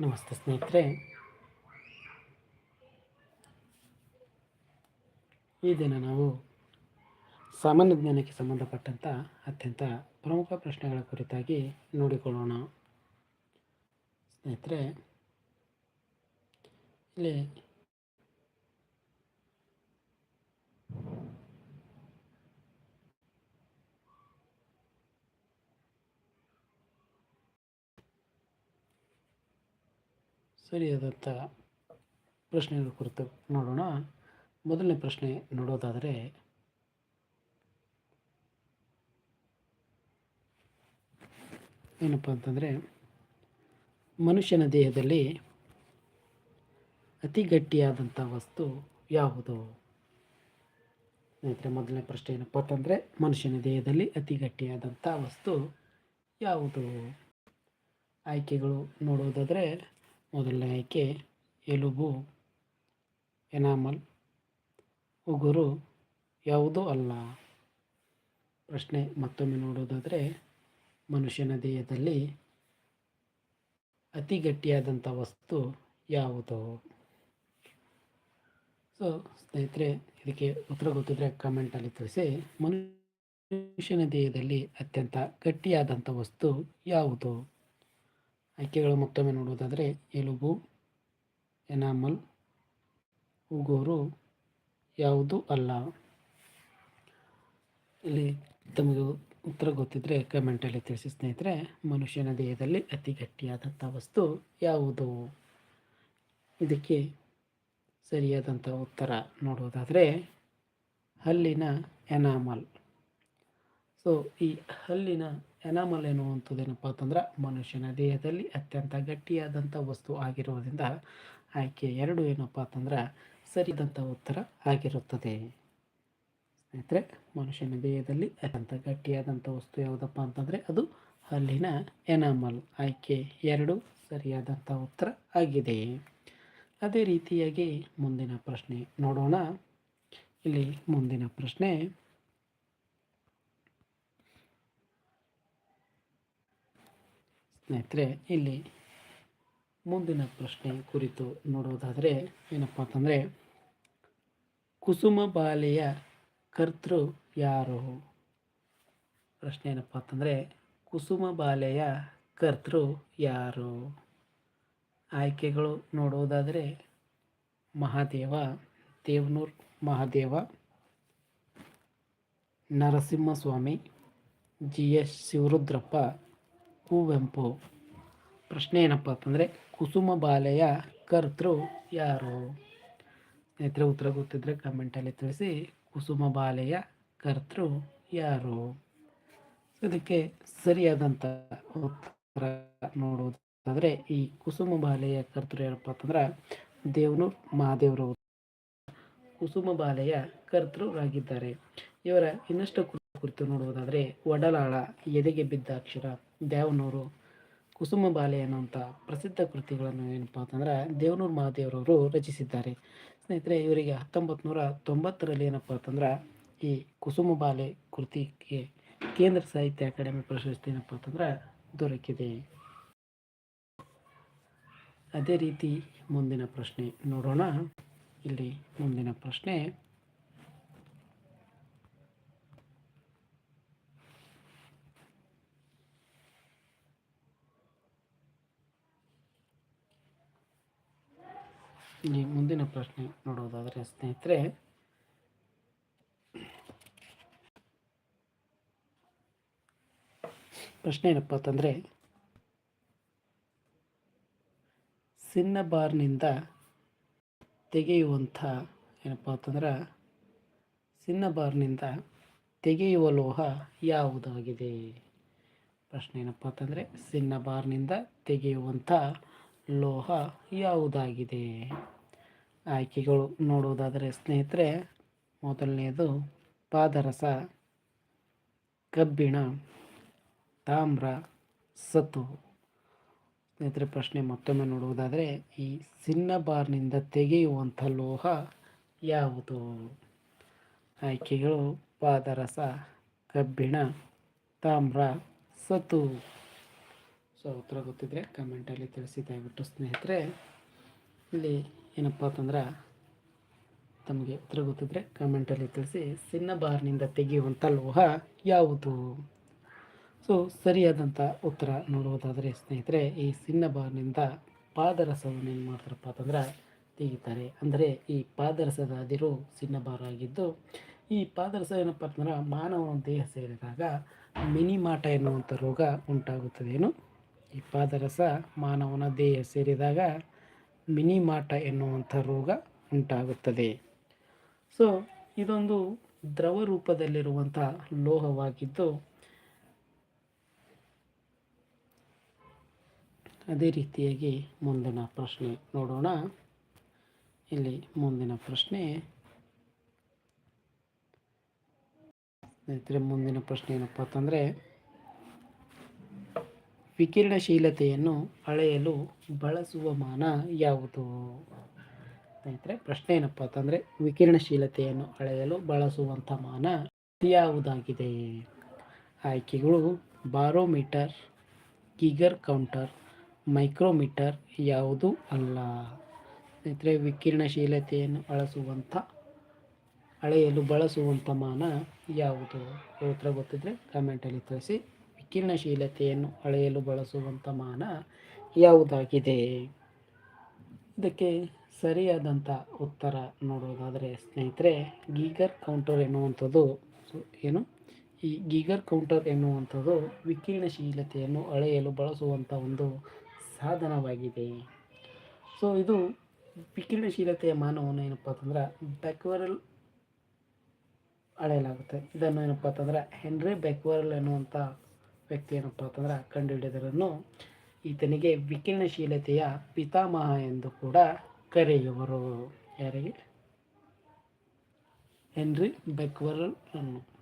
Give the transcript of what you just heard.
ನಮಸ್ತೆ ಸ್ನೇಹಿತರೆ. ಈ ದಿನ ನಾವು ಸಾಮಾನ್ಯ ಜ್ಞಾನಕ್ಕೆ ಸಂಬಂಧಪಟ್ಟಂಥ ಅತ್ಯಂತ ಪ್ರಮುಖ ಪ್ರಶ್ನೆಗಳ ಕುರಿತಾಗಿ ನೋಡಿಕೊಳ್ಳೋಣ. ಸ್ನೇಹಿತರೆ, ಇಲ್ಲಿ ಸರಿಯಾದಂಥ ಪ್ರಶ್ನೆಗಳ ಕುರಿತು ನೋಡೋಣ. ಮೊದಲನೇ ಪ್ರಶ್ನೆ ನೋಡೋದಾದರೆ, ಏನಪ್ಪ ಅಂತಂದರೆ, ಮನುಷ್ಯನ ದೇಹದಲ್ಲಿ ಅತಿ ಗಟ್ಟಿಯಾದಂಥ ವಸ್ತು ಯಾವುದು? ಸ್ನೇಹಿತರೆ, ಮೊದಲನೇ ಪ್ರಶ್ನೆ ಏನಪ್ಪ ಅಂತಂದರೆ, ಮನುಷ್ಯನ ದೇಹದಲ್ಲಿ ಅತಿ ಗಟ್ಟಿಯಾದಂಥ ವಸ್ತು ಯಾವುದು? ಆಯ್ಕೆಗಳು ನೋಡುವುದಾದರೆ ಮೊದಲನೇ ಆಯ್ಕೆ ಎಲುಬು, ಎನಾಮಲ್. ಉಗುರು ಯಾವುದೂ ಅಲ್ಲ. ಪ್ರಶ್ನೆ ಮತ್ತೊಮ್ಮೆ ನೋಡೋದಾದರೆ, ಮನುಷ್ಯನ ದೇಹದಲ್ಲಿ ಅತಿ ಗಟ್ಟಿಯಾದಂಥ ವಸ್ತು ಯಾವುದು? ಸೊ ಸ್ನೇಹಿತರೆ, ಇದಕ್ಕೆ ಉತ್ತರ ಗೊತ್ತಿದ್ರೆ ಕಮೆಂಟಲ್ಲಿ ತಿಳಿಸಿ. ಮನುಷ್ಯನ ದೇಹದಲ್ಲಿ ಅತ್ಯಂತ ಗಟ್ಟಿಯಾದಂಥ ವಸ್ತು ಯಾವುದು? ಆಯ್ಕೆಗಳು ಮತ್ತೊಮ್ಮೆ ನೋಡುವುದಾದರೆ ಎಲುಬು, ಎನಾಮಲ್, ಉಗೋರು ಯಾವುದು ಅಲ್ಲ. ಇಲ್ಲಿ ತಮಗೆ ಉತ್ತರ ಗೊತ್ತಿದ್ದರೆ ಕಮೆಂಟಲ್ಲಿ ತಿಳಿಸಿ ಸ್ನೇಹಿತರೆ, ಮನುಷ್ಯನ ದೇಹದಲ್ಲಿ ಅತಿ ಗಟ್ಟಿಯಾದಂಥ ವಸ್ತು ಯಾವುದು? ಇದಕ್ಕೆ ಸರಿಯಾದಂಥ ಉತ್ತರ ನೋಡುವುದಾದರೆ ಹಲ್ಲಿನ ಎನಾಮಲ್. ಸೊ, ಈ ಹಲ್ಲಿನ ಎನಾಮಲ್ ಎನ್ನುವಂಥದ್ದೇನಪ್ಪ ಅಂತಂದ್ರೆ, ಮನುಷ್ಯನ ದೇಹದಲ್ಲಿ ಅತ್ಯಂತ ಗಟ್ಟಿಯಾದಂಥ ವಸ್ತು ಆಗಿರುವುದರಿಂದ ಆಯ್ಕೆ ಎರಡು ಏನಪ್ಪ ಅಂತಂದ್ರೆ, ಸರಿಯಾದಂಥ ಉತ್ತರ ಆಗಿರುತ್ತದೆ. ಸ್ನೇಹಿತರೆ, ಮನುಷ್ಯನ ದೇಹದಲ್ಲಿ ಅತ್ಯಂತ ಗಟ್ಟಿಯಾದಂಥ ವಸ್ತು ಯಾವುದಪ್ಪ ಅಂತಂದರೆ, ಅದು ಹಲ್ಲಿನ ಎನಾಮಲ್ ಆಯ್ಕೆ ಎರಡು ಸರಿಯಾದಂಥ ಉತ್ತರ ಆಗಿದೆ. ಅದೇ ರೀತಿಯಾಗಿ ಮುಂದಿನ ಪ್ರಶ್ನೆ ನೋಡೋಣ. ಇಲ್ಲಿ ಮುಂದಿನ ಪ್ರಶ್ನೆ ಸ್ನೇಹಿತರೆ, ಇಲ್ಲಿ ಮುಂದಿನ ಪ್ರಶ್ನೆ ಕುರಿತು ನೋಡೋದಾದರೆ ಏನಪ್ಪ ಅಂತಂದರೆ, ಕುಸುಮ ಬಾಲೆಯ ಕರ್ತೃ ಯಾರು? ಪ್ರಶ್ನೆ ಏನಪ್ಪ ಅಂತಂದರೆ, ಕುಸುಮ ಬಾಲೆಯ ಕರ್ತೃ ಯಾರು? ಆಯ್ಕೆಗಳು ನೋಡೋದಾದರೆ, ಮಹಾದೇವ, ದೇವನೂರ್ ಮಹಾದೇವ, ನರಸಿಂಹಸ್ವಾಮಿ, ಜಿ ಎಸ್ ಶಿವರುದ್ರಪ್ಪ ಕುವೆಂಪು. ಪ್ರಶ್ನೆ ಏನಪ್ಪ ಅಂತಂದರೆ, ಕುಸುಮ ಬಾಲೆಯ ಕರ್ತೃ ಯಾರು? ಸ್ನೇಹಿತರೆ, ಉತ್ತರ ಗೊತ್ತಿದ್ದರೆ ಕಮೆಂಟಲ್ಲಿ ತಿಳಿಸಿ. ಕುಸುಮ ಬಾಲೆಯ ಕರ್ತೃ ಯಾರು? ಇದಕ್ಕೆ ಸರಿಯಾದಂಥ ಉತ್ತರ ನೋಡುವುದಾದರೆ, ಈ ಕುಸುಮ ಬಾಲೆಯ ಕರ್ತೃ ಯಾರಪ್ಪ ಅಂತಂದ್ರೆ, ದೇವನೂರ್ ಮಹಾದೇವರು ಕುಸುಮ ಬಾಲೆಯ ಕರ್ತೃರಾಗಿದ್ದಾರೆ. ಇವರ ಇನ್ನಷ್ಟು ಕುರಿತು ನೋಡುವುದಾದರೆ ಒಡಲಾಳ ಎದೆಗೆ ಬಿದ್ದ ಅಕ್ಷರ. ದೇವನೂರು ಕುಸುಮ ಬಾಲೆ ಅನ್ನುವಂಥ ಪ್ರಸಿದ್ಧ ಕೃತಿಗಳನ್ನು ಏನಪ್ಪ ಅಂತಂದ್ರೆ ದೇವನೂರು ಮಹಾದೇವರವರು ರಚಿಸಿದ್ದಾರೆ. ಸ್ನೇಹಿತರೆ, ಇವರಿಗೆ ಹತ್ತೊಂಬತ್ತು ನೂರ ತೊಂಬತ್ತರಲ್ಲಿ ಏನಪ್ಪ ಅಂತಂದ್ರೆ ಈ ಕುಸುಮ ಬಾಲೆ ಕೃತಿಗೆ ಕೇಂದ್ರ ಸಾಹಿತ್ಯ ಅಕಾಡೆಮಿ ಪ್ರಶಸ್ತಿ ಏನಪ್ಪ ಅಂತಂದ್ರೆ ದೊರಕಿದೆ. ಅದೇ ರೀತಿ ಮುಂದಿನ ಪ್ರಶ್ನೆ ನೋಡೋಣ. ಇಲ್ಲಿ ಮುಂದಿನ ಪ್ರಶ್ನೆ ಇಲ್ಲಿ ಮುಂದಿನ ಪ್ರಶ್ನೆ ನೋಡೋದಾದರೆ ಸ್ನೇಹಿತರೆ, ಪ್ರಶ್ನೆ ಏನಪ್ಪ ಅಂತಂದರೆ ಸಿನ್ನಬಾರ್ನಿಂದ ತೆಗೆಯುವಂಥ ಏನಪ್ಪ ಅಂತಂದ್ರೆ ಸಿನ್ನಬಾರ್ನಿಂದ ತೆಗೆಯುವ ಲೋಹ ಯಾವುದಾಗಿದೆ? ಪ್ರಶ್ನೆ ಏನಪ್ಪ ಅಂತಂದರೆ ಸಿನ್ನಬಾರ್ನಿಂದ ತೆಗೆಯುವಂಥ ಲೋಹ ಯಾವುದಾಗಿದೆ? ಆಯ್ಕೆಗಳು ನೋಡುವುದಾದರೆ ಸ್ನೇಹಿತರೆ, ಮೊದಲನೆಯದು ಪಾದರಸ, ಕಬ್ಬಿಣ, ತಾಮ್ರ ಸತು ಸ್ನೇಹಿತರೆ, ಪ್ರಶ್ನೆ ಮತ್ತೊಮ್ಮೆ ನೋಡುವುದಾದರೆ, ಈ ಸಿನ್ನ ಬಾರ್ನಿಂದ ತೆಗೆಯುವಂಥ ಲೋಹ ಯಾವುದು? ಆಯ್ಕೆಗಳು ಪಾದರಸ, ಕಬ್ಬಿಣ, ತಾಮ್ರ ಸತು ಸೊ, ಉತ್ತರ ಗೊತ್ತಿದ್ದರೆ ಕಮೆಂಟಲ್ಲಿ ತಿಳಿಸಿ, ದಯವಿಟ್ಟು ಸ್ನೇಹಿತರೆ. ಇಲ್ಲಿ ಏನಪ್ಪ ಅಂತಂದ್ರೆ ತಮಗೆ ಉತ್ತರ ಗೊತ್ತಿದ್ರೆ ಕಮೆಂಟಲ್ಲಿ ತಿಳಿಸಿ ಸಿನ್ನಬಾರ್ನಿಂದ ತೆಗೆಯುವಂಥ ಲೋಹ ಯಾವುದು? ಸೊ ಸರಿಯಾದಂಥ ಉತ್ತರ ನೋಡುವುದಾದರೆ ಸ್ನೇಹಿತರೆ, ಈ ಸಿನ್ನಬಾರ್ನಿಂದ ಪಾದರಸವನ್ನು ಏನು ಮಾಡ್ತಾರಪ್ಪ ಅಂತಂದ್ರೆ ತೆಗಿತಾರೆ. ಅಂದರೆ ಈ ಪಾದರಸದ ಅದಿರು ಸಿನ್ನಬಾರ್ ಆಗಿದ್ದು, ಈ ಪಾದರಸ ಏನಪ್ಪ ಅಂತಂದ್ರೆ ಮಾನವನ ದೇಹ ಸೇರಿದಾಗ ಮಿನಿಮಾಟ ಎನ್ನುವಂಥ ರೋಗ ಉಂಟಾಗುತ್ತದೆ ಏನು ಈ ಪಾದರಸ ಮಾನವನ ದೇಹ ಸೇರಿದಾಗ ಮಿನಿಮಾಟ ಎನ್ನುವಂಥ ರೋಗ ಉಂಟಾಗುತ್ತದೆ. ಸೊ ಇದೊಂದು ದ್ರವ ರೂಪದಲ್ಲಿರುವಂಥ ಲೋಹವಾಗಿದ್ದು, ಅದೇ ರೀತಿಯಾಗಿ ಮುಂದಿನ ಪ್ರಶ್ನೆ ನೋಡೋಣ. ಇಲ್ಲಿ ಮುಂದಿನ ಪ್ರಶ್ನೆ. ಮುಂದಿನ ಪ್ರಶ್ನೆ ಏನಪ್ಪ ಅಂತಂದರೆ ವಿಕಿರಣಶೀಲತೆಯನ್ನು ಅಳೆಯಲು ಬಳಸುವ ಮಾನ ಯಾವುದು? ಸ್ನೇಹಿತರೆ, ಪ್ರಶ್ನೆ ಏನಪ್ಪ ಅಂತಂದರೆ, ವಿಕಿರಣಶೀಲತೆಯನ್ನು ಅಳೆಯಲು ಬಳಸುವಂಥ ಮಾನ ಯಾವುದಾಗಿದೆ? ಆಯ್ಕೆಗಳು, ಬಾರೋಮೀಟರ್, ಗಿಗರ್ ಕೌಂಟರ್, ಮೈಕ್ರೋಮೀಟರ್ ಯಾವುದು ಅಲ್ಲ? ಸ್ನೇಹಿತರೆ, ವಿಕಿರಣಶೀಲತೆಯನ್ನು ಅಳಿಸುವಂಥ ಅಳೆಯಲು ಬಳಸುವಂಥ ಮಾನ ಯಾವುದು? ಉತ್ತರ ಗೊತ್ತಿದ್ದರೆ ಕಮೆಂಟಲ್ಲಿ ತಿಳಿಸಿ. ವಿಕಿರಣಶೀಲತೆಯನ್ನು ಅಳೆಯಲು ಬಳಸುವಂಥ ಮಾನ ಯಾವುದಾಗಿದೆ? ಇದಕ್ಕೆ ಸರಿಯಾದಂಥ ಉತ್ತರ ನೋಡೋದಾದರೆ ಸ್ನೇಹಿತರೆ, ಗೀಗರ್ ಕೌಂಟರ್ ಎನ್ನುವಂಥದ್ದು ಏನು? ಈ ಗೀಗರ್ ಕೌಂಟರ್ ಎನ್ನುವಂಥದ್ದು ವಿಕಿರಣಶೀಲತೆಯನ್ನು ಅಳೆಯಲು ಬಳಸುವಂಥ ಒಂದು ಸಾಧನವಾಗಿದೆ. ಸೊ, ಇದು ವಿಕಿರಣಶೀಲತೆಯ ಮಾನವನ್ನು ಏನಪ್ಪ ಅಂತಂದ್ರೆ ಬ್ಯಾಕ್ವರಲ್ ಅಳೆಯಲಾಗುತ್ತೆ. ಇದನ್ನು ಏನಪ್ಪ ಅಂತಂದ್ರೆ, ಹೆನ್ರಿ ಬ್ಯಾಕ್ವರಲ್ ಎನ್ನುವಂಥ ವ್ಯಕ್ತಿ ಏನಪ್ಪ ಅಂತಂದ್ರೆ ಕಂಡುಹಿಡಿದರನ್ನು ಈತನಿಗೆ ವಿಕಿರಣಶೀಲತೆಯ ಪಿತಾಮಹ ಎಂದು ಕೂಡ ಕರೆಯುವರು. ಯಾರಿಗೆ? ಹೆನ್ರಿ ಬೆಕ್ವರ್ಲ್ ಅನ್ನು